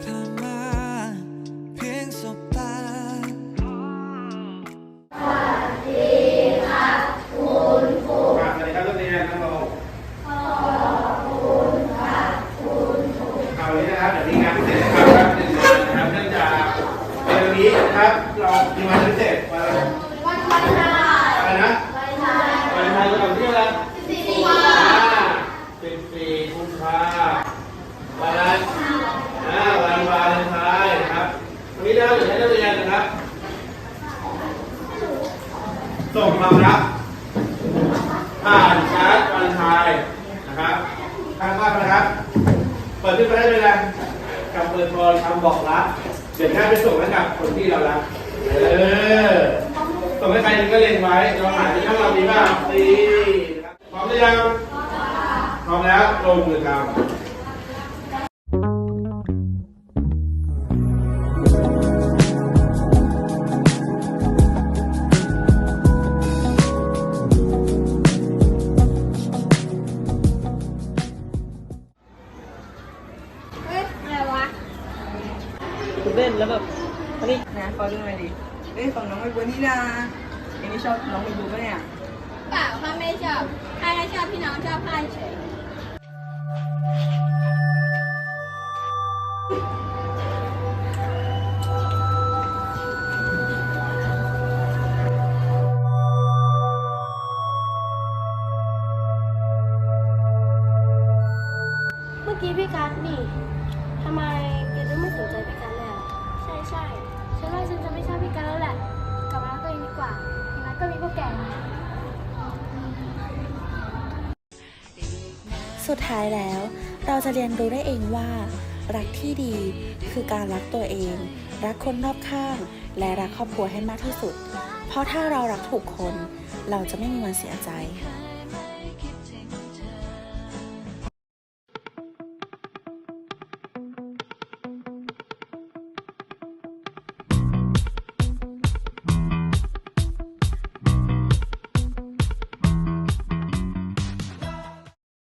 เนวันนี้นะครับ เรามีวันพิเศษวันอะไรวันวาเลนไทน์อะไรนะวาเลนไทน์วาเลนไทน์เราที่อะไรสิบสี่สิบสี่กุมภาวันอะไรอ่าวันวาเลนไทน์นะครับวันนี้นะครับเดี๋ยวให้นักเรียนนะครับ ส่งความรักผ่านแชทวันไทยนะครับทางภาพนะครับ เปิดขึ้นมาได้เลยนะกับเปิดพรคำบอกรัก เดี๋ยวแค่ไปส่งให้กับคนที่เรารัก เออ ส่งให้ใครนึงก็เล็งไว้ เราหาที่ช่องเราดีบ้างดีนะครับพร้อมหรือยัง พร้อมแล้วลงมือทำ คุณเล่นแล้วแบบเฮ้ยนะขอดูหน่อยดิเฮ้ยของน้องไม่บัวนี่นาเอ็งนี่ชอบน้องไม่บัวปะเนี่ยเปล่าข้าไม่ชอบใครก็ชอบพี่น้องชอบพ่ายเฉยเมื่อกี้พี่กัสนี่ทำไมแกถึงไม่สนใจพี่กัสเลยอะใช่ใช่ฉันว่าฉันจะไม่ชอบพี่กัสแล้วแหละ กลับมารักตัวเองดีกว่าอย่างนั้นก็มีพวกแกนะสุดท้ายแล้ว เราจะเรียนรู้ได้เองว่า รักที่ดีคือการรักตัวเอง รักคนรอบข้าง และรักครอบครัวให้มากที่สุด เพราะถ้าเรารักถูกคน เราจะไม่มีวันเสียใจ